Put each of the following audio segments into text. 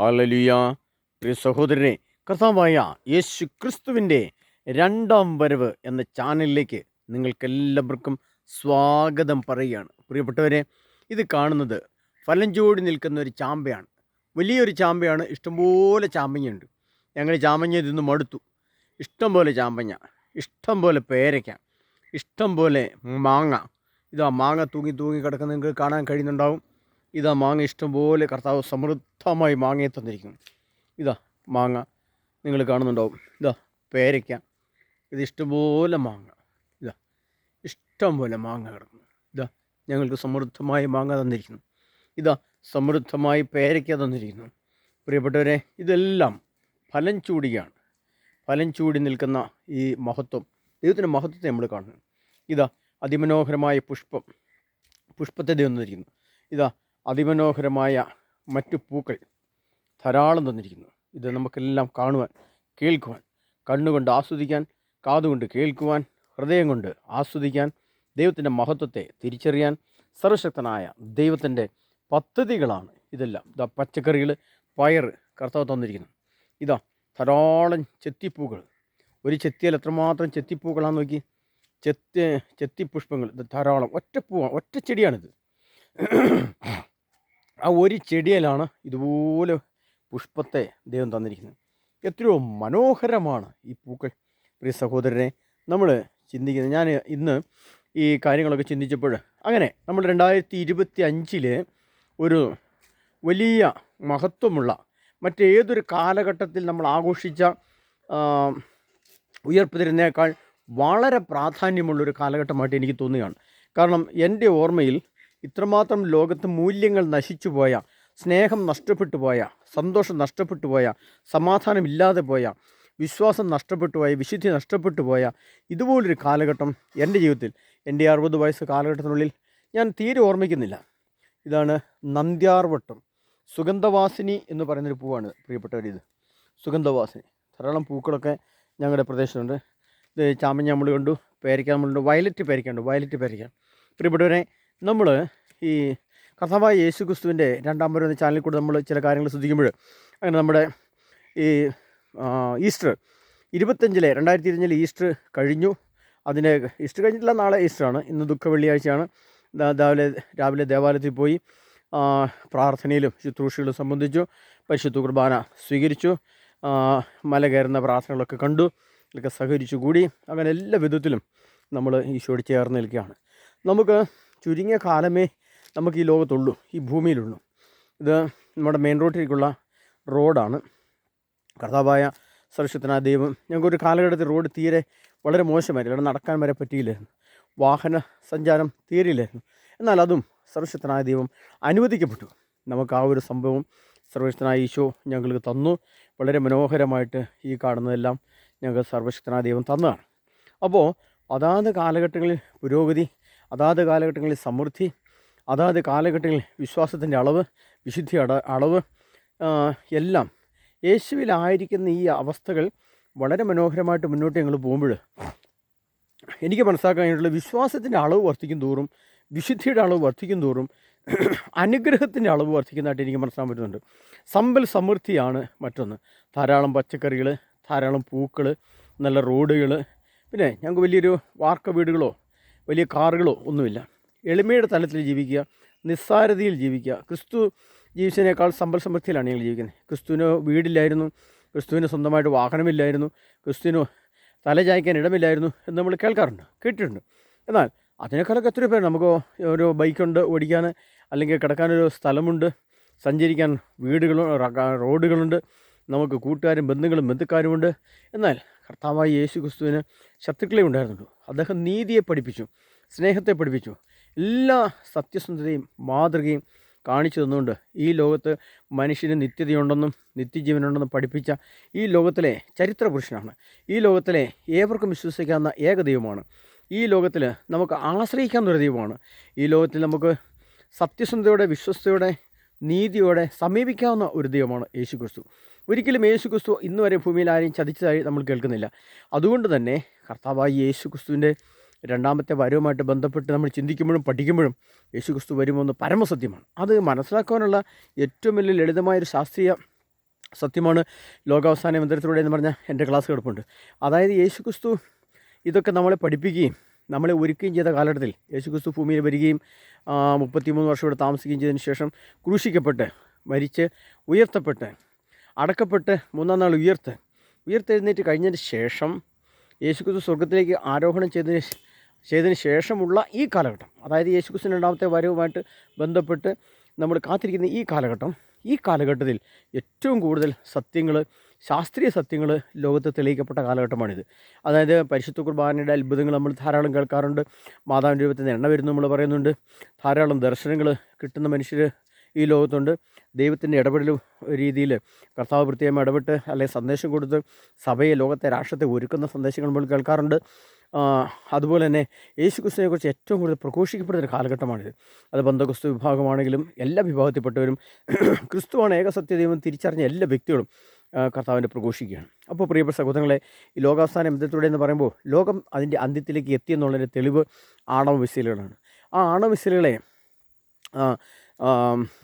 ഹാലലിയ പ്രിയ സഹോദരനെ കർത്താവായ യേശു ക്രിസ്തുവിന്റെ രണ്ടാം വരവ് എന്ന ചാനലിലേക്ക് നിങ്ങൾക്കെല്ലാവർക്കും സ്വാഗതം പറയുകയാണ്. പ്രിയപ്പെട്ടവരെ ഇത് കാണുന്നത് ഫലം ചൂടി നിൽക്കുന്ന ഒരു ചാമ്പയാണ്. വലിയൊരു ചാമ്പയാണ്. ഇഷ്ടംപോലെ ചാമ്പങ്ങയുണ്ട്. ഞങ്ങൾ ചാമ്പങ്ങ ഇതൊന്ന് മടുത്തു. ഇഷ്ടംപോലെ ചാമ്പങ്ങ ഇഷ്ടം പോലെ പേരയ്ക്ക ഇഷ്ടംപോലെ മാങ്ങ. ഇതാ മാങ്ങ തൂങ്ങി തൂങ്ങി കിടക്കുന്ന നിങ്ങൾക്ക് കാണാൻ കഴിയുന്നുണ്ടാവും. ഇതാ മാങ്ങ ഇഷ്ടംപോലെ കർത്താവ് സമൃദ്ധമായി മാങ്ങയെ തന്നിരിക്കുന്നു. ഇതാ മാങ്ങ നിങ്ങൾ കാണുന്നുണ്ടാവും. ഇതാ പേരയ്ക്ക. ഇത് ഇഷ്ടംപോലെ മാങ്ങ. ഇതാ ഇഷ്ടംപോലെ മാങ്ങ കിടക്കുന്നു. ഇതാ ഞങ്ങൾക്ക് സമൃദ്ധമായി മാങ്ങ തന്നിരിക്കുന്നു. ഇതാ സമൃദ്ധമായി പേരയ്ക്ക തന്നിരിക്കുന്നു. പ്രിയപ്പെട്ടവരെ ഇതെല്ലാം ഫലം ചൂടിയാണ്. ഫലം ചൂടി നിൽക്കുന്ന ഈ മഹത്വം ദൈവത്തിന്റെ മഹത്വത്തെ നമ്മൾ കാണുന്നു. ഇതാ അതിമനോഹരമായ പുഷ്പം പുഷ്പത്തെ ദൈവം തന്നിരിക്കുന്നു. ഇതാ അതിമനോഹരമായ മറ്റു പൂക്കൾ ധാരാളം തന്നിരിക്കുന്നു. ഇത് നമുക്കെല്ലാം കാണുവാൻ കേൾക്കുവാൻ കണ്ണുകൊണ്ട് ആസ്വദിക്കാൻ കാതുകൊണ്ട് കേൾക്കുവാൻ ഹൃദയം കൊണ്ട് ആസ്വദിക്കാൻ ദൈവത്തിന്റെ മഹത്വത്തെ തിരിച്ചറിയാൻ സർവശക്തനായ ദൈവത്തിന്റെ പദ്ധതികളാണ് ഇതെല്ലാം. ഇതാ പച്ചക്കറികൾ പയർ കർത്താവ് തന്നിരിക്കുന്നു. ഇതാ ധാരാളം ചെത്തിപ്പൂക്കൾ. ഒരു ചെത്തിയാൽ എത്രമാത്രം ചെത്തിപ്പൂക്കളാന്ന് നോക്കി? ചെത്തി ചെത്തിപ്പുഷ്പങ്ങൾ. ഇത് ധാരാളം. ഒറ്റ പൂവാണ് ഒറ്റ ചെടിയാണിത് ആ ഒരു ചെടിയിലാണ് ഇതുപോലെ പുഷ്പത്തെ ദൈവം തന്നിരിക്കുന്നത്. എത്രയോ മനോഹരമാണ് ഈ പൂക്കൾ. പ്രിയ സഹോദരനെ നമ്മൾ ചിന്തിക്കുന്നത് ഞാൻ ഇന്ന് ഈ കാര്യങ്ങളൊക്കെ ചിന്തിച്ചപ്പോൾ അങ്ങനെ നമ്മൾ രണ്ടായിരത്തി ഇരുപത്തി അഞ്ചിൽ ഒരു വലിയ മഹത്വമുള്ള മറ്റേതൊരു കാലഘട്ടത്തിൽ നമ്മൾ ആഘോഷിച്ച ആ, ഉയർപ്പ് തിരുന്നേക്കാൾ വളരെ പ്രാധാന്യമുള്ളൊരു കാലഘട്ടമായിട്ട് എനിക്ക് തോന്നുകയാണ്. കാരണം എന്റെ ഓർമ്മയിൽ ഇത്രമാത്രം ലോകത്ത് മൂല്യങ്ങൾ നശിച്ചു പോയ സ്നേഹം നഷ്ടപ്പെട്ടു പോയ സന്തോഷം നഷ്ടപ്പെട്ടു പോയ സമാധാനമില്ലാതെ പോയ വിശ്വാസം നഷ്ടപ്പെട്ടു പോയ വിശുദ്ധി നഷ്ടപ്പെട്ടു പോയ ഇതുപോലൊരു കാലഘട്ടം എന്റെ ജീവിതത്തിൽ എന്റെ അറുപത് വയസ്സ് കാലഘട്ടത്തിനുള്ളിൽ ഞാൻ തീരെ ഓർമ്മിക്കുന്നില്ല. ഇതാണ് നന്ദ്യാർവട്ടം സുഗന്ധവാസിനി എന്ന് പറയുന്നൊരു പൂവാണ് പ്രിയപ്പെട്ടവരിത് സുഗന്ധവാസിനി. ധാരാളം പൂക്കളൊക്കെ ഞങ്ങളുടെ പ്രദേശത്തുണ്ട്. ഇത് ചാമഞ്ഞ നമ്മൾ കണ്ടു പേരയ്ക്ക നമ്മളുണ്ട് വയലറ്റ് പേരയ്ക്കുണ്ട് വയലറ്റ് പേരയ്ക്ക. പ്രിയപ്പെട്ടവരെ നമ്മൾ ഈ കർത്താവായ യേശു ക്രിസ്തുവിന്റെ രണ്ടാം വരവ് ചാനലിൽ കൂടെ നമ്മൾ ചില കാര്യങ്ങൾ ശ്രദ്ധിക്കുമ്പോൾ അങ്ങനെ നമ്മുടെ ഈ ഈസ്റ്റർ ഇരുപത്തഞ്ചിലെ രണ്ടായിരത്തി ഇരുപത്തഞ്ചിലെ ഈസ്റ്റർ കഴിഞ്ഞു. അതിന് ഈസ്റ്റർ കഴിഞ്ഞിട്ടില്ല നാളെ ഈസ്റ്ററാണ് ഇന്ന് ദുഃഖ വെള്ളിയാഴ്ചയാണ്. രാവിലെ രാവിലെ ദേവാലയത്തിൽ പോയി പ്രാർത്ഥനയിലും ശുശ്രൂഷകളും സംബന്ധിച്ചു പരിശുദ്ധ കുർബാന സ്വീകരിച്ചു മല കയറുന്ന പ്രാർത്ഥനകളൊക്കെ കണ്ടു ഇതൊക്കെ സഹകരിച്ചു കൂടി അങ്ങനെ എല്ലാ വിധത്തിലും നമ്മൾ ഈശോട് ചേർന്ന് നിൽക്കുകയാണ്. നമുക്ക് ചുരുങ്ങിയ കാലമേ നമുക്ക് ഈ ലോകത്തുള്ളൂ ഈ ഭൂമിയിലുള്ളൂ. ഇത് നമ്മുടെ മെയിൻ റോഡിലേക്കുള്ള റോഡാണ് കർത്താവായ സർവശക്തനായ ദൈവം ഞങ്ങൾക്കൊരു കാലഘട്ടത്തിൽ റോഡ് തീരെ വളരെ മോശമായിരുന്നു ഇവിടെ നടക്കാൻ വരെ പറ്റിയില്ലായിരുന്നു. വാഹന സഞ്ചാരം തീരില്ലായിരുന്നു. എന്നാൽ അതും സർവശക്തനായ ദൈവം അനുവദിക്കപ്പെട്ടു. നമുക്ക് ആ ഒരു സംഭവം സർവശക്തനായ ഈശോ ഞങ്ങൾക്ക് തന്നു. വളരെ മനോഹരമായിട്ട് ഈ കാണുന്നതെല്ലാം ഞങ്ങൾക്ക് സർവശക്തനായ ദൈവം തന്നതാണ്. അപ്പോൾ അതാത് കാലഘട്ടങ്ങളിൽ പുരോഗതി അതാത് കാലഘട്ടങ്ങളിൽ സമൃദ്ധി അതാത് കാലഘട്ടങ്ങളിൽ വിശ്വാസത്തിന്റെ അളവ് വിശുദ്ധി അളവ് എല്ലാം യേശുവിലായിരിക്കുന്ന ഈ അവസ്ഥകൾ വളരെ മനോഹരമായിട്ട് മുന്നോട്ട് ഞങ്ങൾ പോകുമ്പോൾ എനിക്ക് മനസ്സിലാക്കാൻ കഴിഞ്ഞിട്ടുള്ള വിശ്വാസത്തിന്റെ അളവ് വർദ്ധിക്കും തോറും വിശുദ്ധിയുടെ അളവ് വർദ്ധിക്കും തോറും അനുഗ്രഹത്തിന്റെ അളവ് വർദ്ധിക്കുന്നതായിട്ട് എനിക്ക് മനസ്സിലാക്കാൻ പറ്റുന്നുണ്ട്. സമ്പൽ സമൃദ്ധിയാണ് മറ്റൊന്ന്. ധാരാളം പച്ചക്കറികൾ ധാരാളം പൂക്കൾ നല്ല റോഡുകൾ പിന്നെ ഞങ്ങൾക്ക് വലിയൊരു വാർക്ക വീടുകളോ വലിയ കാറുകളോ ഒന്നുമില്ല. എളിമയുടെ തലത്തിൽ ജീവിക്കുക നിസ്സാരതയിൽ ജീവിക്കുക. ക്രിസ്തു ജീവിച്ചതിനേക്കാൾ സമ്പൽ സമൃദ്ധിയിലാണ് ഞങ്ങൾ ജീവിക്കുന്നത്. ക്രിസ്തുവിന് വീടില്ലായിരുന്നു ക്രിസ്തുവിന് സ്വന്തമായിട്ട് വാഹനമില്ലായിരുന്നു ക്രിസ്തുവിന് തല ചായ്ക്കാൻ ഇടമില്ലായിരുന്നു എന്ന് നമ്മൾ കേൾക്കാറുണ്ട് കേട്ടിട്ടുണ്ട്. എന്നാൽ അതിനേക്കാളൊക്കെ എത്രയോ പേര് നമുക്ക് ഒരു ബൈക്കുണ്ട് ഓടിക്കാൻ അല്ലെങ്കിൽ കിടക്കാനൊരു സ്ഥലമുണ്ട് സഞ്ചരിക്കാൻ വീടുകളും റോഡുകളുണ്ട് നമുക്ക് കൂട്ടുകാരും ബന്ധുക്കളും ബന്ധുക്കാരുമുണ്ട് എന്നാൽ കർത്താവായ യേശു ക്രിസ്തുവിന് ശത്രുക്കളെ ഉണ്ടായിരുന്നുള്ളൂ. അദ്ദേഹം നീതിയെ പഠിപ്പിച്ചു സ്നേഹത്തെ പഠിപ്പിച്ചു. എല്ലാ സത്യസന്ധതയും മാതൃകയും കാണിച്ചു തന്നുകൊണ്ട് ഈ ലോകത്ത് മനുഷ്യന് നിത്യതയുണ്ടെന്നും നിത്യജീവനുണ്ടെന്നും പഠിപ്പിച്ച ഈ ലോകത്തിലെ ചരിത്ര പുരുഷനാണ് ഈ ലോകത്തിലെ ഏവർക്കും വിശ്വസിക്കാവുന്ന ഏക ദൈവമാണ്. ഈ ലോകത്തിൽ നമുക്ക് ആശ്രയിക്കാവുന്ന ഒരു ദൈവമാണ്. ഈ ലോകത്തിൽ നമുക്ക് സത്യസന്ധതയോടെ വിശ്വസ്തയോടെ നീതിയോടെ സമീപിക്കാവുന്ന ഒരു ദൈവമാണ് യേശു ക്രിസ്തു ഒരിക്കലും യേശു ക്രിസ്തു ഇന്നുവരെ ഭൂമിയിൽ ആരെയും ചതിച്ചതായി നമ്മൾ കേൾക്കുന്നില്ല. അതുകൊണ്ട് തന്നെ കർത്താവായി യേശു ക്രിസ്തുവിന്റെ രണ്ടാമത്തെ വരവുമായിട്ട് ബന്ധപ്പെട്ട് നമ്മൾ ചിന്തിക്കുമ്പോഴും പഠിക്കുമ്പോഴും യേശു ക്രിസ്തു വരുമെന്ന് പരമസത്യമാണ്. അത് മനസ്സിലാക്കുവാനുള്ള ഏറ്റവും വലിയ ലളിതമായൊരു ശാസ്ത്രീയ സത്യമാണ് ലോകാവസാന മന്ദിരത്തിലൂടെ എന്ന് പറഞ്ഞാൽ എന്റെ ക്ലാസ് കിടപ്പുണ്ട് അതായത് യേശു ക്രിസ്തു ഇതൊക്കെ നമ്മളെ പഠിപ്പിക്കുകയും നമ്മളെ ഒരുക്കുകയും ചെയ്ത കാലഘട്ടത്തിൽ യേശു ക്രിസ്തു ഭൂമിയിൽ വരികയും മുപ്പത്തിമൂന്ന് വർഷം ഇവിടെ താമസിക്കുകയും ചെയ്തതിന് ശേഷം ക്രൂശിക്കപ്പെട്ട് മരിച്ച് ഉയർത്തപ്പെട്ട് അടക്കപ്പെട്ട് മൂന്നാം നാൾ ഉയർത്ത് ഉയർത്തെഴുന്നേറ്റ് കഴിഞ്ഞതിന് ശേഷം യേശുക്രിസ്തു സ്വർഗത്തിലേക്ക് ആരോഹണം ചെയ്തതിന് ചെയ്തതിന് ശേഷമുള്ള ഈ കാലഘട്ടം. അതായത് യേശുക്രിസ്തു രണ്ടാമത്തെ വരവുമായിട്ട് ബന്ധപ്പെട്ട് നമ്മൾ കാത്തിരിക്കുന്ന ഈ കാലഘട്ടം. ഈ കാലഘട്ടത്തിൽ ഏറ്റവും കൂടുതൽ സത്യങ്ങൾ ശാസ്ത്രീയ സത്യങ്ങൾ ലോകത്ത് തെളിയിക്കപ്പെട്ട കാലഘട്ടമാണിത്. അതായത് പരിശുദ്ധ കുർബാനയുടെ അത്ഭുതങ്ങൾ നമ്മൾ ധാരാളം കേൾക്കാറുണ്ട്. മാതാവിന്റെ രൂപത്തിൽ എണ്ണ വരുന്നു നമ്മൾ പറയുന്നുണ്ട്. ധാരാളം ദർശനങ്ങൾ കിട്ടുന്ന മനുഷ്യർ ഈ ലോകത്തുണ്ട്. ദൈവത്തിന്റെ ഇടപെടൽ രീതിയിൽ കർത്താവ് പ്രത്യേകം ഇടപെട്ട് അല്ലെങ്കിൽ സന്ദേശം കൊടുത്ത് സഭയെ ലോകത്തെ രാഷ്ട്രത്തെ ഒരുക്കുന്ന സന്ദേശങ്ങൾ നമ്മൾ കേൾക്കാറുണ്ട്. അതുപോലെ തന്നെ യേശു ക്രിസ്തുവിനെക്കുറിച്ച് ഏറ്റവും കൂടുതൽ പ്രഘോഷിക്കപ്പെടുന്ന ഒരു കാലഘട്ടമാണിത്. അത് ബന്ധക്രിസ്തു വിഭാഗമാണെങ്കിലും എല്ലാ വിഭാഗത്തിൽപ്പെട്ടവരും ക്രിസ്തുവാണ് ഏകസത്യദൈവം തിരിച്ചറിഞ്ഞ എല്ലാ വ്യക്തികളും കർത്താവിന്റെ പ്രഘോഷിക്കുകയാണ്. അപ്പോൾ പ്രിയപ്പെട്ട സഹോദരങ്ങളെ ഈ ലോകാവസ്ഥാന ബന്ധത്തിലൂടെ എന്ന് പറയുമ്പോൾ ലോകം അതിന്റെ അന്ത്യത്തിലേക്ക് എത്തിയെന്നുള്ളതിന്റെ തെളിവ് ആണവ മിസൈലുകളാണ്. ആ ആണവ മിസൈലുകളെ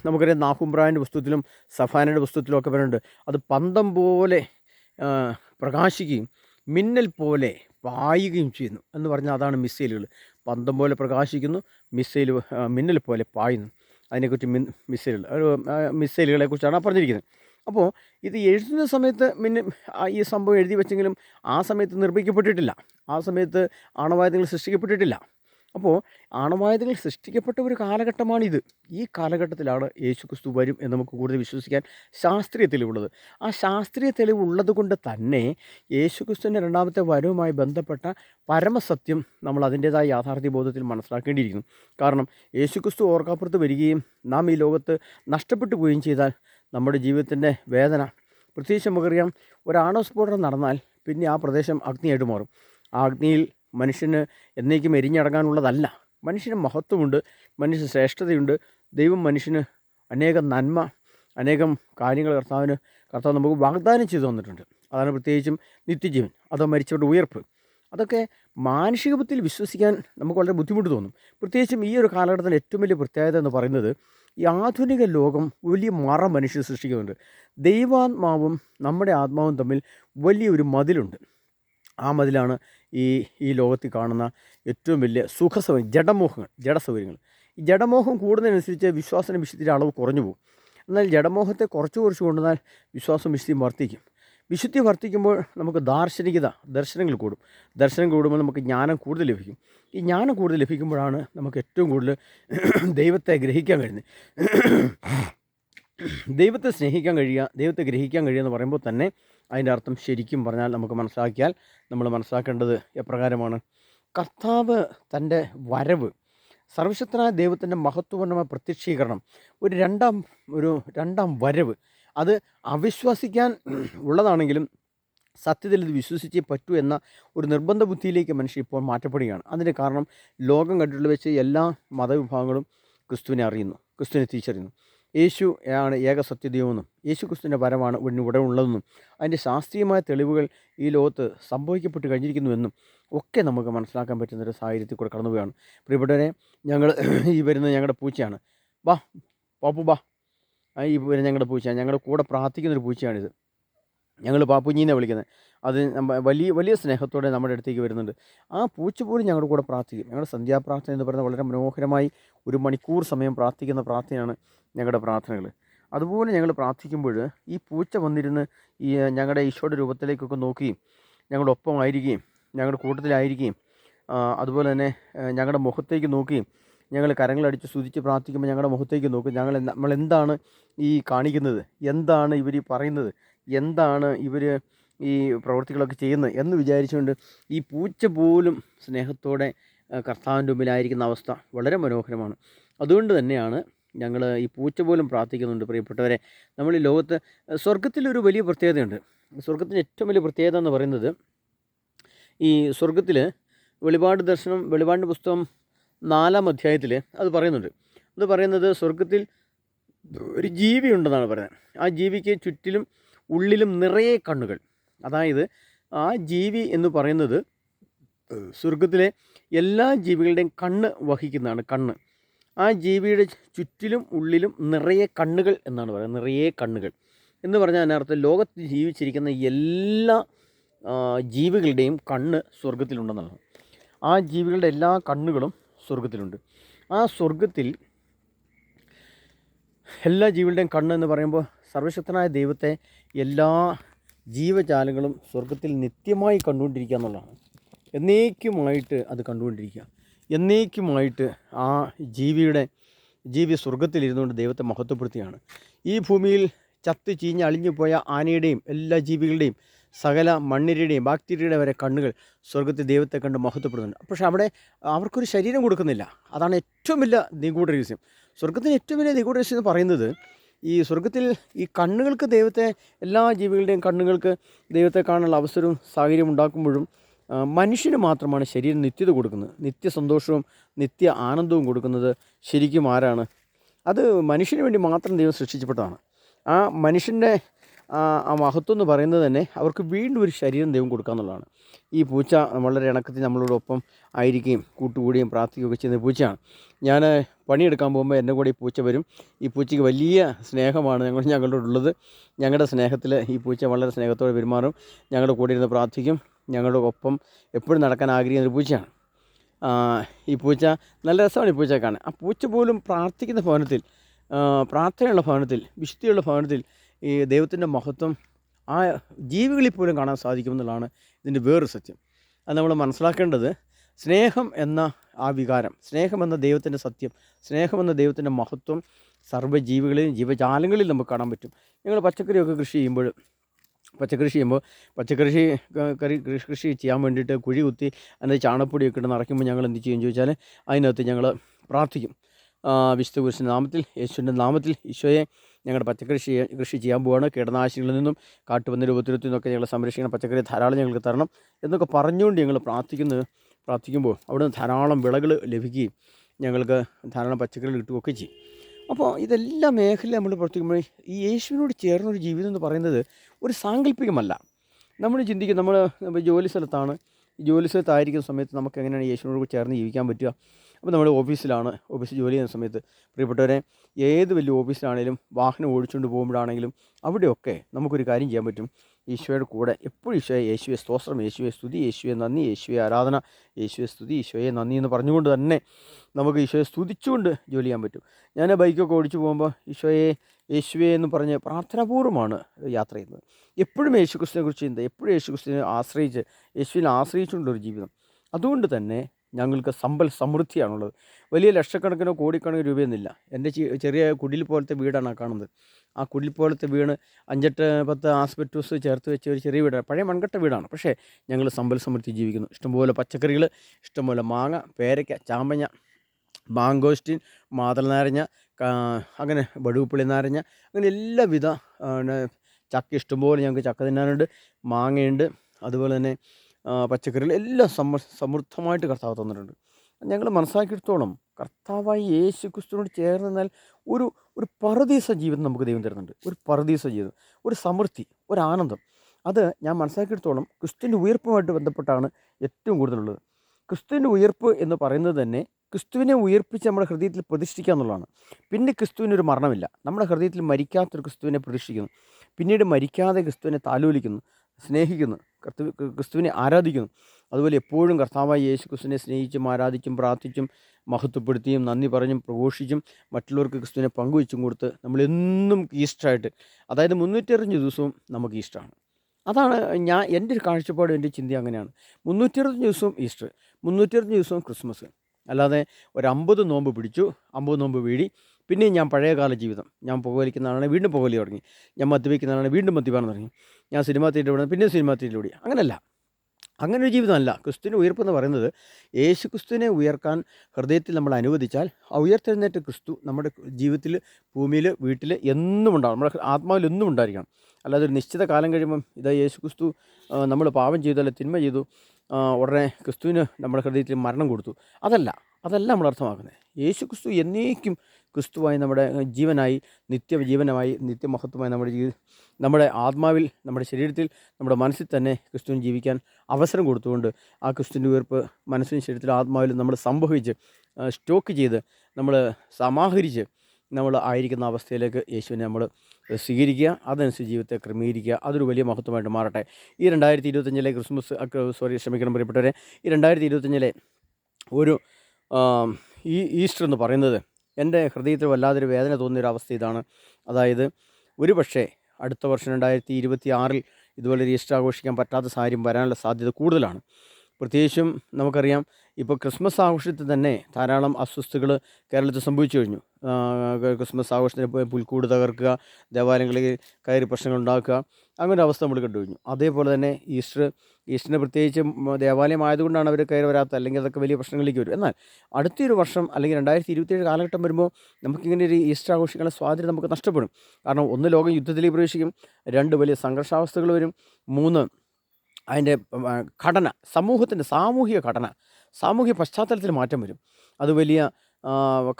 നമുക്കറിയാം നാഹുംബ്രാന്റെ പുസ്തകത്തിലും സഫാനയുടെ പുസ്തകത്തിലും ഒക്കെ പറയുന്നുണ്ട്. അത് പന്തം പോലെ പ്രകാശിക്കുകയും മിന്നൽ പോലെ പായുകയും ചെയ്യുന്നു എന്ന് പറഞ്ഞാൽ അതാണ് മിസൈലുകൾ. പന്തം പോലെ പ്രകാശിക്കുന്നു മിസൈൽ മിന്നൽ പോലെ പായുന്നു. അതിനെക്കുറിച്ച് മിൻ മിസൈലുകൾ ഒരു, മിസൈലുകളെ കുറിച്ചാണ് പറഞ്ഞിരിക്കുന്നത്. അപ്പോൾ ഇത് എഴുതുന്ന സമയത്ത് മിന്ന ഈ സംഭവം എഴുതി വെച്ചെങ്കിലും ആ സമയത്ത് നിർമ്മിക്കപ്പെട്ടിട്ടില്ല. ആ സമയത്ത് ആണവായുധങ്ങൾ സൃഷ്ടിക്കപ്പെട്ടിട്ടില്ല. അപ്പോൾ ആണവായുധങ്ങൾ സൃഷ്ടിക്കപ്പെട്ട ഒരു കാലഘട്ടമാണിത്. ഈ കാലഘട്ടത്തിലാണ് യേശു ക്രിസ്തു വരും എന്ന് നമുക്ക് കൂടുതൽ വിശ്വസിക്കാൻ ശാസ്ത്രീയ തെളിവുള്ളത്. ആ ശാസ്ത്രീയ തെളിവ് ഉള്ളത് കൊണ്ട് തന്നെ യേശു ക്രിസ്തുവിന്റെ രണ്ടാമത്തെ വരവുമായി ബന്ധപ്പെട്ട പരമസത്യം നമ്മൾ അതിന്റേതായ യാഥാർത്ഥ്യ ബോധത്തിൽ മനസ്സിലാക്കേണ്ടിയിരിക്കുന്നു. കാരണം യേശു ക്രിസ്തു ഓർക്കാപ്പുറത്ത് വരികയും നാം ഈ ലോകത്ത് നഷ്ടപ്പെട്ടു പോവുകയും ചെയ്താൽ നമ്മുടെ ജീവിതത്തിന്റെ വേദന പ്രത്യേകിച്ച് നമുക്കറിയാം ഒരു ആണവ സ്ഫോടനം നടന്നാൽ പിന്നെ ആ പ്രദേശം അഗ്നിയായിട്ട് മാറും. ആ അഗ്നിയിൽ മനുഷ്യന് എന്നേക്കും എരിഞ്ഞടങ്ങാനുള്ളതല്ല. മനുഷ്യന് മഹത്വമുണ്ട് മനുഷ്യന് ശ്രേഷ്ഠതയുണ്ട്. ദൈവം മനുഷ്യന് അനേകം നന്മ അനേകം കാര്യങ്ങൾ കർത്താവിന് കർത്താവ് നമുക്ക് വാഗ്ദാനം ചെയ്തു തന്നിട്ടുണ്ട്. അതാണ് പ്രത്യേകിച്ചും നിത്യജീവൻ അതോ മരിച്ചവരുടെ ഉയർപ്പ്. അതൊക്കെ മാനുഷിക ബുദ്ധിയിൽ വിശ്വസിക്കാൻ നമുക്ക് വളരെ ബുദ്ധിമുട്ട് തോന്നും. പ്രത്യേകിച്ചും ഈ ഒരു കാലഘട്ടത്തിൽ ഏറ്റവും വലിയ പ്രത്യേകത എന്ന് പറയുന്നത് ഈ ആധുനിക ലോകം വലിയ മറ മനുഷ്യർ സൃഷ്ടിക്കുന്നുണ്ട്. ദൈവാത്മാവും നമ്മുടെ ആത്മാവും തമ്മിൽ വലിയൊരു മതിലുണ്ട്. ആ മതിലാണ് ഈ ഈ ലോകത്തിൽ കാണുന്ന ഏറ്റവും വലിയ സുഖസൗകര്യം ജഡമോഹങ്ങൾ ജഡസൗകര്യങ്ങൾ. ഈ ജഡമോഹം കൂടുന്നതിനനുസരിച്ച് വിശ്വാസന വിശുദ്ധിയുടെ അളവ് കുറഞ്ഞു പോകും. എന്നാൽ ജഡമോഹത്തെ കുറച്ച് കുറച്ച് കൊണ്ടുവന്നാൽ വിശ്വാസം വിശുദ്ധിയും വർദ്ധിക്കും. വിശുദ്ധി വർദ്ധിക്കുമ്പോൾ നമുക്ക് ദാർശനികത ദർശനങ്ങൾ കൂടും. ദർശനം കൂടുമ്പോൾ നമുക്ക് ജ്ഞാനം കൂടുതൽ ലഭിക്കും. ഈ ജ്ഞാനം കൂടുതൽ ലഭിക്കുമ്പോഴാണ് നമുക്ക് ഏറ്റവും കൂടുതൽ ദൈവത്തെ ഗ്രഹിക്കാൻ കഴിയുന്നത്. ദൈവത്തെ സ്നേഹിക്കാൻ കഴിയുക ദൈവത്തെ ഗ്രഹിക്കാൻ കഴിയുക എന്ന് പറയുമ്പോൾ തന്നെ അതിന്റെ അർത്ഥം ശരിക്കും പറഞ്ഞാൽ നമുക്ക് മനസ്സിലാക്കിയാൽ നമ്മൾ മനസ്സിലാക്കേണ്ടത് എപ്രകാരമാണ്? കർത്താവ് തന്റെ വരവ് സർവശക്തനായ ദൈവത്തിന്റെ മഹത്വപൂർണമായ പ്രത്യക്ഷീകരണം ഒരു രണ്ടാം ഒരു രണ്ടാം വരവ് അത് അവിശ്വസിക്കാൻ ഉള്ളതാണെങ്കിലും സത്യത്തിൽ ഇത് വിശ്വസിച്ചേ പറ്റൂ എന്ന ഒരു നിർബന്ധ ബുദ്ധിയിലേക്ക് മനുഷ്യൻ ഇപ്പോൾ മാറ്റപ്പെടുകയാണ്. അതിന് കാരണം ലോകം കണ്ടിട്ടുള്ള വെച്ച് എല്ലാ മതവിഭാഗങ്ങളും ക്രിസ്തുവിനെ അറിയുന്നു ക്രിസ്തുവിനെ തിരിച്ചറിയുന്നു. യേശു ആണ് ഏക സത്യദൈവമെന്നും യേശു ക്രിസ്തുവിന്റെ പരമാണ് ഇവിടെ ഉള്ളതെന്നും അതിന്റെ ശാസ്ത്രീയമായ തെളിവുകൾ ഈ ലോകത്ത് സംഭവിക്കപ്പെട്ട് കഴിഞ്ഞിരിക്കുന്നുവെന്നും ഒക്കെ നമുക്ക് മനസ്സിലാക്കാൻ പറ്റുന്ന ഒരു സാഹചര്യത്തിൽ കൂടെ കടന്നു പോവുകയാണ്. പ്രിയപ്പെട്ടവരെ ഞങ്ങൾ ഈ വരുന്നത് ഞങ്ങളുടെ പൂച്ചയാണ്. ബാ പാപ്പു ബാ ഈ വരുന്ന ഞങ്ങളുടെ പൂച്ചയാണ്. ഞങ്ങളുടെ കൂടെ പ്രാർത്ഥിക്കുന്നൊരു പൂച്ചയാണിത്. ഞങ്ങൾ പാപ്പുഞ്ഞീനെ വിളിക്കുന്നത്. അത് വലിയ വലിയ സ്നേഹത്തോടെ നമ്മുടെ അടുത്തേക്ക് വരുന്നുണ്ട്. ആ പൂച്ച പോലും ഞങ്ങളുടെ കൂടെ പ്രാർത്ഥിക്കും. ഞങ്ങളുടെ സന്ധ്യാപ്രാർത്ഥന എന്ന് പറയുന്നത് വളരെ മനോഹരമായി ഒരു മണിക്കൂർ സമയം പ്രാർത്ഥിക്കുന്ന പ്രാർത്ഥനയാണ് ഞങ്ങളുടെ പ്രാർത്ഥനകൾ. അതുപോലെ ഞങ്ങൾ പ്രാർത്ഥിക്കുമ്പോൾ ഈ പൂച്ച വന്നിരുന്ന് ഈ ഞങ്ങളുടെ ഈശോയുടെ രൂപത്തിലേക്കൊക്കെ നോക്കുകയും ഞങ്ങളുടെ ഒപ്പമായിരിക്കുകയും ഞങ്ങളുടെ കൂട്ടത്തിലായിരിക്കുകയും അതുപോലെ തന്നെ ഞങ്ങളുടെ മുഖത്തേക്ക് നോക്കുകയും ഞങ്ങൾ കരങ്ങളടിച്ച് സ്തുതിച്ച് പ്രാർത്ഥിക്കുമ്പോൾ ഞങ്ങളുടെ മുഖത്തേക്ക് നോക്കും. ഞങ്ങൾ നമ്മൾ എന്താണ് ഈ കാണിക്കുന്നത്? എന്താണ് ഇവർ പറയുന്നത്? എന്താണ് ഇവർ ഈ പ്രവൃത്തികളൊക്കെ ചെയ്യുന്നത് എന്ന് വിചാരിച്ചുകൊണ്ട് ഈ പൂച്ച പോലും സ്നേഹത്തോടെ കർത്താവിന്റെ മുമ്പിലായിരിക്കുന്ന അവസ്ഥ വളരെ മനോഹരമാണ്. അതുകൊണ്ട് തന്നെയാണ് ഞങ്ങൾ ഈ പൂച്ച പോലും പ്രാർത്ഥിക്കുന്നുണ്ട് പ്രിയപ്പെട്ടവരെ. നമ്മൾ ഈ ലോകത്ത് സ്വർഗത്തിലൊരു വലിയ പ്രത്യേകതയുണ്ട്. സ്വർഗത്തിന്റെ ഏറ്റവും വലിയ പ്രത്യേകത എന്ന് പറയുന്നത് ഈ സ്വർഗത്തിൽ വെളിപാട് ദർശനം വെളിപാടിന്റെ പുസ്തകം നാലാം അധ്യായത്തിൽ അത് പറയുന്നുണ്ട്. അത് പറയുന്നത് സ്വർഗത്തിൽ ഒരു ജീവി ഉണ്ടെന്നാണ് പറയുന്നത്. ആ ജീവിക്ക് ചുറ്റിലും ഉള്ളിലും നിറയെ കണ്ണുകൾ. അതായത് ആ ജീവി എന്ന് പറയുന്നത് സ്വർഗത്തിലെ എല്ലാ ജീവികളുടെയും കണ്ണ് വഹിക്കുന്നതാണ് കണ്ണ്. ആ ജീവിയുടെ ചുറ്റിലും ഉള്ളിലും നിറയെ കണ്ണുകൾ എന്നാണ് പറയുന്നത് നിറയെ കണ്ണുകൾ. എന്ന് പറഞ്ഞാൽ അതിനർത്ഥം ലോകത്ത് ജീവിച്ചിരിക്കുന്ന എല്ലാ ജീവികളുടെയും കണ്ണ് സ്വർഗത്തിലുണ്ടെന്നാണ് ആ ജീവികളുടെ എല്ലാ കണ്ണുകളും സ്വർഗത്തിലുണ്ട് ആ സ്വർഗത്തിൽ എല്ലാ ജീവികളുടെയും കണ്ണ് എന്ന് പറയുമ്പോൾ സർവശക്തനായ ദൈവത്തെ എല്ലാ ജീവജാലങ്ങളും സ്വർഗത്തിൽ നിത്യമായി കണ്ടുകൊണ്ടിരിക്കുക എന്നുള്ളതാണ്. എന്നേക്കുമായിട്ട് അത് കണ്ടുകൊണ്ടിരിക്കുക. എന്നേക്കുമായിട്ട് ആ ജീവിയുടെ ജീവി സ്വർഗത്തിലിരുന്നുകൊണ്ട് ദൈവത്തെ മഹത്വപ്പെടുത്തിയാണ് ഈ ഭൂമിയിൽ ചത്തു ചീഞ്ഞ് അളിഞ്ഞു പോയ ആനയുടെയും എല്ലാ ജീവികളുടെയും സകല മണ്ണിരയുടെയും ബാക്ടീരിയയുടെ വരെ കണ്ണുകൾ സ്വർഗത്തിൽ ദൈവത്തെ കണ്ട് മഹത്വപ്പെടുന്നുണ്ട്. പക്ഷേ അവിടെ അവർക്കൊരു ശരീരം കൊടുക്കുന്നില്ല. അതാണ് ഏറ്റവും വലിയ നിഗൂഢ രഹസ്യം. സ്വർഗത്തിന് ഏറ്റവും വലിയ നിഗൂഢ രഹസ്യം എന്ന് പറയുന്നത് ഈ സ്വർഗത്തിൽ ഈ കണ്ണുകൾക്ക് ദൈവത്തെ എല്ലാ ജീവികളുടെയും കണ്ണുകൾക്ക് ദൈവത്തെ കാണാനുള്ള അവസരവും സാഹചര്യം ഉണ്ടാക്കുമ്പോഴും മനുഷ്യന് മാത്രമാണ് ശരീരം നിത്യത കൊടുക്കുന്നത്. നിത്യ സന്തോഷവും നിത്യ ആനന്ദവും കൊടുക്കുന്നത് ശരിക്കും ആരാണ്? അത് മനുഷ്യന് വേണ്ടി മാത്രം ദൈവം സൃഷ്ടിച്ചപ്പെട്ടതാണ്. ആ മനുഷ്യന്റെ ആ മഹത്വം എന്ന് പറയുന്നത് തന്നെ അവർക്ക് വീണ്ടും ഒരു ശരീരം ദൈവം കൊടുക്കുക എന്നുള്ളതാണ് ഈ പൂച്ച വളരെ ഇണക്കത്തിൽ നമ്മളോടൊപ്പം ആയിരിക്കുകയും കൂട്ടുകൂടിയും പ്രാർത്ഥിക്കുകയൊക്കെ ചെയ്യുന്ന പൂച്ചയാണ്. ഞാൻ പണിയെടുക്കാൻ പോകുമ്പോൾ എന്റെ കൂടെ ഈ പൂച്ച വരും. ഈ പൂച്ചയ്ക്ക് വലിയ സ്നേഹമാണ് ഞങ്ങൾ ഞങ്ങളോടുള്ളത്. ഞങ്ങളുടെ സ്നേഹത്തിൽ ഈ പൂച്ച വളരെ സ്നേഹത്തോടെ പെരുമാറും. ഞങ്ങളുടെ കൂടെ ഇരുന്ന് പ്രാർത്ഥിക്കും. ഞങ്ങളുടെ ഒപ്പം എപ്പോഴും നടക്കാൻ ആഗ്രഹിക്കുന്ന ഒരു പൂച്ചയാണ്. ഈ പൂച്ച നല്ല രസമാണ് ഈ പൂച്ച കാണാൻ. ആ പൂച്ച പോലും പ്രാർത്ഥിക്കുന്ന ഭവനത്തിൽ പ്രാർത്ഥനയുള്ള ഭവനത്തിൽ വിശുദ്ധിയുള്ള ഭവനത്തിൽ ഈ ദൈവത്തിന്റെ മഹത്വം ആ ജീവികളിൽ പോലും കാണാൻ സാധിക്കുമെന്നുള്ളതാണ് ഇതിന്റെ വേറൊരു സത്യം. അത് നമ്മൾ മനസ്സിലാക്കേണ്ടത് സ്നേഹം എന്ന ആ വികാരം സ്നേഹം എന്ന ദൈവത്തിന്റെ സത്യം സ്നേഹം എന്ന ദൈവത്തിന്റെ മഹത്വം സർവജീവികളിലും ജീവജാലങ്ങളിൽ നമുക്ക് കാണാൻ പറ്റും. ഞങ്ങൾ പച്ചക്കറിയൊക്കെ കൃഷി ചെയ്യുമ്പോൾ പച്ചക്കറി ചെയ്യുമ്പോൾ പച്ചക്കൃഷി കറി കൃഷി കൃഷി ചെയ്യാൻ വേണ്ടിയിട്ട് കുഴി കുത്തി അതിന്റെ ചാണപ്പൊടിയൊക്കെ ഇട്ട് നിറയ്ക്കുമ്പോൾ ഞങ്ങൾ എന്ത് ചെയ്യും ചോദിച്ചാൽ അതിനകത്ത് ഞങ്ങൾ പ്രാർത്ഥിക്കും. വിശുദ്ധ കുരിശിന്റെ നാമത്തിൽ യേശുവിന്റെ നാമത്തിൽ ഈശോയെ ഞങ്ങളുടെ പച്ചക്കറി ചെയ്യാൻ കൃഷി ചെയ്യാൻ പോവുകയാണ് കീടനാശിനികളിൽ നിന്നും കാട്ടുപന്നിയുടെ ഉപദ്രവത്തിൽ നിന്നൊക്കെ ഞങ്ങൾ സംരക്ഷിക്കണം. പച്ചക്കറി ധാരാളം ഞങ്ങൾക്ക് തരണം എന്നൊക്കെ പറഞ്ഞുകൊണ്ട് ഞങ്ങൾ പ്രാർത്ഥിക്കുന്നത് പ്രാർത്ഥിക്കുമ്പോൾ അവിടെ നിന്ന് ധാരാളം വിളകൾ ലഭിക്കുകയും ഞങ്ങൾക്ക് ധാരാളം പച്ചക്കറികൾ കിട്ടുകയൊക്കെ ചെയ്യും. അപ്പോൾ ഇതെല്ലാ മേഖല നമ്മൾ പ്രവർത്തിക്കുമ്പോൾ ഈ യേശുവിനോട് ചേർന്നൊരു ജീവിതം എന്ന് പറയുന്നത് ഒരു സാങ്കല്പികമല്ല. നമ്മൾ ചിന്തിക്കും നമ്മൾ ജോലി സ്ഥലത്താണ്. ജോലി സ്ഥലത്തായിരിക്കുന്ന സമയത്ത് നമുക്ക് എങ്ങനെയാണ് യേശുവിനോട് ചേർന്ന് ജീവിക്കാൻ പറ്റുക? അപ്പോൾ നമ്മൾ ഓഫീസിലാണ് ഓഫീസിൽ ജോലി ചെയ്യുന്ന സമയത്ത് പ്രിയപ്പെട്ടവരെ ഏത് വലിയ ഓഫീസിലാണെങ്കിലും വാഹനം ഓടിച്ചുകൊണ്ട് പോകുമ്പോഴാണെങ്കിലും അവിടെയൊക്കെ നമുക്കൊരു കാര്യം ചെയ്യാൻ പറ്റും. ഈശോയുടെ കൂടെ എപ്പോഴും ഈശോയെ യേശുവെ സ്തോത്രം യേശുവെ സ്തുതി യേശുവെ നന്ദി യേശുവെ ആരാധന യേശുവെ സ്തുതി ഈശോയെ നന്ദി എന്ന് പറഞ്ഞുകൊണ്ട് തന്നെ നമുക്ക് ഈശോയെ സ്തുതിച്ചുകൊണ്ട് ജോലി ചെയ്യാൻ പറ്റും. ഞാൻ ബൈക്കൊക്കെ ഓടിച്ചു പോകുമ്പോൾ ഈശോയെ യേശുവെ എന്ന് പറഞ്ഞ് പ്രാർത്ഥനാപൂർവമാണ് യാത്ര ചെയ്യുന്നത്. എപ്പോഴും യേശു ക്രിസ്തുവിനെ കുറിച്ച് ചിന്ത എപ്പോഴും യേശു ക്രിസ്തുവിനെ ആശ്രയിച്ച് യേശുവിനെ ആശ്രയിച്ചുകൊണ്ടൊരു ജീവിതം. അതുകൊണ്ട് തന്നെ ഞങ്ങൾക്ക് സമ്പൽ സമൃദ്ധിയാണുള്ളത്. വലിയ ലക്ഷക്കണക്കിനോ കോടിക്കണക്കിന് രൂപയൊന്നുമില്ല. എന്റെ ചെറിയ കുടിൽ പോലത്തെ വീടാണ് ആ കാണുന്നത്. ആ കുടിൽ പോലത്തെ വീട് അഞ്ചെട്ട് പത്ത് ആസ്പെറ്റൂസ് ചേർത്ത് വെച്ച ഒരു ചെറിയ വീടാണ്. പഴയ മൺകട്ട വീടാണ്. പക്ഷേ ഞങ്ങൾ സമ്പൽ സമൃദ്ധി ജീവിക്കുന്നു. ഇഷ്ടംപോലെ പച്ചക്കറികൾ ഇഷ്ടംപോലെ മാങ്ങ പേരയ്ക്ക ചാമ്പഞ്ഞ മാങ്കോസ്റ്റിൻ മാതള നാരഞ്ഞ അങ്ങനെ വടുവുപ്പുളി നാരഞ്ഞ അങ്ങനെ എല്ലാവിധ ചക്ക ഇഷ്ടംപോലെ ഞങ്ങൾക്ക് ചക്ക തിന്നാനുണ്ട് മാങ്ങയുണ്ട്. അതുപോലെ തന്നെ പച്ചക്കറികൾ എല്ലാം സമ സമൃദ്ധമായിട്ട് കർത്താവ് തന്നിട്ടുണ്ട്. ഞങ്ങൾ മനസ്സിലാക്കിയെടുത്തോളം കർത്താവായി യേശു ക്രിസ്തുവിനോട് ചേർന്ന് നിന്നാൽ ഒരു ഒരു പറുദീസ ജീവിതം നമുക്ക് ദൈവം തരുന്നുണ്ട്. ഒരു പറുദീസ ജീവിതം ഒരു സമൃദ്ധി ഒരു ആനന്ദം. അത് ഞാൻ മനസ്സിലാക്കിയെടുത്തോളം ക്രിസ്തുവിന്റെ ഉയർപ്പുമായിട്ട് ബന്ധപ്പെട്ടാണ് ഏറ്റവും കൂടുതലുള്ളത്. ക്രിസ്തുവിന്റെ ഉയർപ്പ് എന്ന് പറയുന്നത് തന്നെ ക്രിസ്തുവിനെ ഉയർപ്പിച്ച് നമ്മുടെ ഹൃദയത്തിൽ പ്രതിഷ്ഠിക്കുക എന്നുള്ളതാണ്. പിന്നെ ക്രിസ്തുവിനൊരു മരണമില്ല. നമ്മുടെ ഹൃദയത്തിൽ മരിക്കാത്തൊരു ക്രിസ്തുവിനെ പ്രതിഷ്ഠിക്കുന്നു. പിന്നീട് മരിക്കാതെ ക്രിസ്തുവിനെ താലോലിക്കുന്നു. സ്നേഹിക്കുന്നു. കർത്തവ്യ ക്രിസ്തുവിനെ ആരാധിക്കുന്നു. അതുപോലെ എപ്പോഴും കർത്താവായ യേശു ക്രിസ്തുവിനെ സ്നേഹിച്ചും ആരാധിച്ചും പ്രാർത്ഥിച്ചും മഹത്വപ്പെടുത്തിയും നന്ദി പറഞ്ഞും പ്രഘോഷിച്ചും മറ്റുള്ളവർക്ക് ക്രിസ്തുവിനെ പങ്കുവെച്ചും കൊടുത്ത് നമ്മളെന്നും ഈസ്റ്ററായിട്ട് അതായത് മുന്നൂറ്ററുപത്തഞ്ച് ദിവസവും നമുക്ക് ഈസ്റ്ററാണ്. അതാണ് ഞാൻ എന്റെ ഒരു കാഴ്ചപ്പാട് എന്റെ ചിന്ത അങ്ങനെയാണ്. മുന്നൂറ്ററുപത്തഞ്ച് ദിവസവും ഈസ്റ്റർ മുന്നൂറ്ററുപത്തഞ്ച് ദിവസവും ക്രിസ്മസ്. അല്ലാതെ ഒരു അമ്പത് നോമ്പ് പിടിച്ചു അമ്പത് നോമ്പ് വീടി പിന്നെയും ഞാൻ പഴയകാല ജീവിതം. ഞാൻ പുകവലിക്കുന്നതാണ് വീണ്ടും പുകവലി തുടങ്ങി. ഞാൻ മദ്യപിക്കുന്നതാണ് വീണ്ടും മദ്യപാനം തുടങ്ങി. ഞാൻ സിനിമാ തിയേറ്റർ വിടുന്നു പിന്നെ സിനിമാ തിയേറ്റർ ഓടി അങ്ങനെയല്ല അങ്ങനെ ഒരു ജീവിതമല്ല. ക്രിസ്തുവിന്റെ ഉയർപ്പെന്ന് പറയുന്നത് യേശു ക്രിസ്തുവിനെ ഉയർക്കാൻ ഹൃദയത്തിൽ നമ്മൾ അനുവദിച്ചാൽ ആ ഉയർത്തെഴുന്നേറ്റ ക്രിസ്തു നമ്മുടെ ജീവിതത്തിൽ ഭൂമിയിൽ വീട്ടിൽ എന്നും ഉണ്ടാകും നമ്മുടെ ആത്മാവിൽ എന്നും ഉണ്ടായിരിക്കണം. അല്ലാതെ ഒരു നിശ്ചിത കാലം കഴിയുമ്പം ഇതാ യേശു ക്രിസ്തു നമ്മൾ പാപം ചെയ്തു അല്ലെ തിന്മ ചെയ്തു ഉടനെ ക്രിസ്തുവിന് നമ്മുടെ ഹൃദയത്തിൽ മരണം കൊടുത്തു. അതല്ല. അതല്ല നമ്മൾ അർത്ഥമാക്കുന്നത് യേശു ക്രിസ്തു എന്നേക്കും ക്രിസ്തുവായി നമ്മുടെ ജീവനായി നിത്യജീവനമായി നിത്യമഹത്വമായി നമ്മുടെ ജീവി നമ്മുടെ ആത്മാവിൽ നമ്മുടെ ശരീരത്തിൽ നമ്മുടെ മനസ്സിൽ തന്നെ ക്രിസ്തുവിന് ജീവിക്കാൻ അവസരം കൊടുത്തുകൊണ്ട് ആ ക്രിസ്തുവിന്റെ ഉയർപ്പ് മനസ്സിനും ശരീരത്തിലും ആത്മാവിലും നമ്മൾ സംഭവിച്ച് സ്റ്റോക്ക് ചെയ്ത് നമ്മൾ സമാഹരിച്ച് നമ്മൾ ആയിരിക്കുന്ന അവസ്ഥയിലേക്ക് യേശുവിനെ നമ്മൾ സ്വീകരിക്കുക. അതനുസരിച്ച് ജീവിതത്തെ ക്രമീകരിക്കുക. അതൊരു വലിയ മഹത്വമായിട്ട് മാറട്ടെ. ഈ രണ്ടായിരത്തി ഇരുപത്തഞ്ചിലെ ക്രിസ്മസ് സോറി ക്ഷമിക്കണം പ്രിയപ്പെട്ടവരെ. ഈ രണ്ടായിരത്തി ഇരുപത്തഞ്ചിലെ ഒരു ഈ ഈസ്റ്റർ എന്ന് പറയുന്നത് എന്റെ ഹൃദയത്തിൽ വല്ലാതൊരു വേദന തോന്നിയൊരു അവസ്ഥ ഇതാണ്. അതായത് ഒരു പക്ഷേ അടുത്ത വർഷം രണ്ടായിരത്തി ഇരുപത്തി ആറിൽ ഇതുപോലെ ഒരു ഈസ്റ്റർ ആഘോഷിക്കാൻ പറ്റാത്ത സാഹചര്യം വരാനുള്ള സാധ്യത കൂടുതലാണ്. പ്രത്യേകിച്ചും നമുക്കറിയാം ഇപ്പോൾ ക്രിസ്മസ് ആഘോഷത്തിൽ തന്നെ ധാരാളം അസ്വസ്ഥകൾ കേരളത്തിൽ സംഭവിച്ചു കഴിഞ്ഞു. ക്രിസ്മസ് ആഘോഷത്തിന് പുൽക്കൂട് തകർക്കുക ദേവാലയങ്ങളിൽ കയറി പ്രശ്നങ്ങൾ ഉണ്ടാക്കുക അങ്ങനെ ഒരു അവസ്ഥ നമ്മൾ കണ്ടു കഴിഞ്ഞു. അതേപോലെ തന്നെ ഈസ്റ്റർ ഈസ്റ്ററിന് പ്രത്യേകിച്ച് ദേവാലയം ആയതുകൊണ്ടാണ് അവർ കയറി വരാത്തത് അല്ലെങ്കിൽ അതൊക്കെ വലിയ പ്രശ്നങ്ങളിലേക്ക് വരും. എന്നാൽ അടുത്തൊരു വർഷം അല്ലെങ്കിൽ രണ്ടായിരത്തി ഇരുപത്തിയേഴ് കാലഘട്ടം വരുമ്പോൾ നമുക്കിങ്ങനെ ഒരു ഈസ്റ്റർ ആഘോഷിക്കാനുള്ള സ്വാതന്ത്ര്യം നമുക്ക് നഷ്ടപ്പെടും. കാരണം ഒന്ന് ലോകം യുദ്ധത്തിലേക്ക് പ്രവേശിക്കും രണ്ട് വലിയ സംഘർഷാവസ്ഥകൾ വരും മൂന്ന് അതിന്റെ ഘടന സമൂഹത്തിന്റെ സാമൂഹിക ഘടന സാമൂഹിക പശ്ചാത്തലത്തിൽ മാറ്റം വരും. അത് വലിയ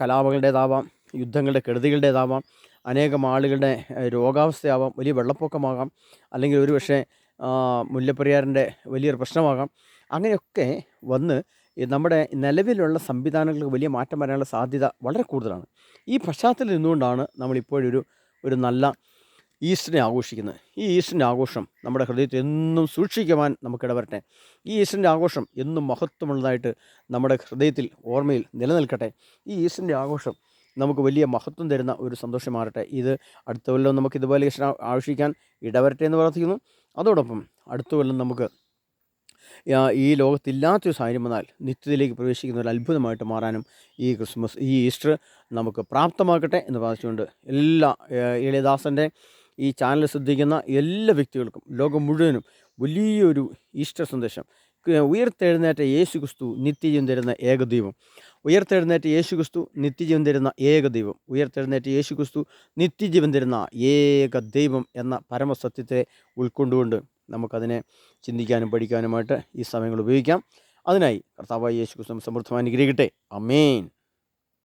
കലാപങ്ങളുടേതാവാം യുദ്ധങ്ങളുടെ കെടുതികളുടേതാവാം അനേകം ആളുകളുടെ രോഗാവസ്ഥയാവാം വലിയ വെള്ളപ്പൊക്കമാകാം അല്ലെങ്കിൽ ഒരു പക്ഷേ ആ, മുല്ലപ്പെരിയാറിന്റെ വലിയൊരു പ്രശ്നമാകാം. അങ്ങനെയൊക്കെ വന്ന് നമ്മുടെ നിലവിലുള്ള സംവിധാനങ്ങൾക്ക് വലിയ മാറ്റം വരാനുള്ള സാധ്യത വളരെ കൂടുതലാണ്. ഈ പശ്ചാത്തലത്തിൽ നിന്നുകൊണ്ടാണ് നമ്മളിപ്പോഴൊരു ഒരു നല്ല ഈസ്റ്ററിനെ ആഘോഷിക്കുന്നത്. ഈ ഈസ്റ്ററിന്റെ ആഘോഷം നമ്മുടെ ഹൃദയത്തിൽ എന്നും സൂക്ഷിക്കുവാൻ നമുക്കിടവരട്ടെ ഈ ഈസ്റ്ററിന്റെ ആഘോഷം എന്നും മഹത്വമുള്ളതായിട്ട് നമ്മുടെ ഹൃദയത്തിൽ ഓർമ്മയിൽ നിലനിൽക്കട്ടെ. ഈ ഈസ്റ്ററിന്റെ ആഘോഷം നമുക്ക് വലിയ മഹത്വം തരുന്ന ഒരു സന്തോഷം മാറട്ടെ ഇത് അടുത്ത കൊല്ലം നമുക്ക് ഇതുപോലെ ആഘോഷിക്കാൻ ഇടവരട്ടെ എന്ന് പ്രാർത്ഥിക്കുന്നു. അതോടൊപ്പം അടുത്ത കൊല്ലം നമുക്ക് ഈ ലോകത്തില്ലാത്തൊരു സാഹചര്യം വന്നാൽ നിത്യത്തിലേക്ക് പ്രവേശിക്കുന്ന ഒരു അത്ഭുതമായിട്ട് മാറാനും ഈ ക്രിസ്മസ് ഈ ഈസ്റ്റർ നമുക്ക് പ്രാപ്തമാക്കട്ടെ എന്ന് പ്രാർത്ഥിച്ചുകൊണ്ട് എല്ലാ എളിയദാസന്റെ ഈ ചാനൽ ശ്രദ്ധിക്കുന്ന എല്ലാ വ്യക്തികൾക്കും ലോകം മുഴുവനും വലിയൊരു ഈസ്റ്റർ സന്ദേശം. ഉയർത്തെഴുന്നേറ്റ യേശു ക്രിസ്തു നിത്യജീവൻ തരുന്ന ഏകദൈവം. ഉയർത്തെഴുന്നേറ്റ യേശു ക്രിസ്തു നിത്യജീവൻ തരുന്ന ഏകദൈവം. ഉയർത്തെഴുന്നേറ്റ യേശു ക്രിസ്തു നിത്യജീവൻ തരുന്ന ഏക ദൈവം എന്ന പരമസത്യത്തെ ഉൾക്കൊണ്ടുകൊണ്ട് നമുക്കതിനെ ചിന്തിക്കാനും പഠിക്കാനുമായിട്ട് ഈ സമയങ്ങൾ ഉപയോഗിക്കാം. അതിനായി കർത്താവായി യേശു ക്രിസ്തു സമൃദ്ധമായി അനുഗ്രഹിക്കട്ടെ. അമേൻ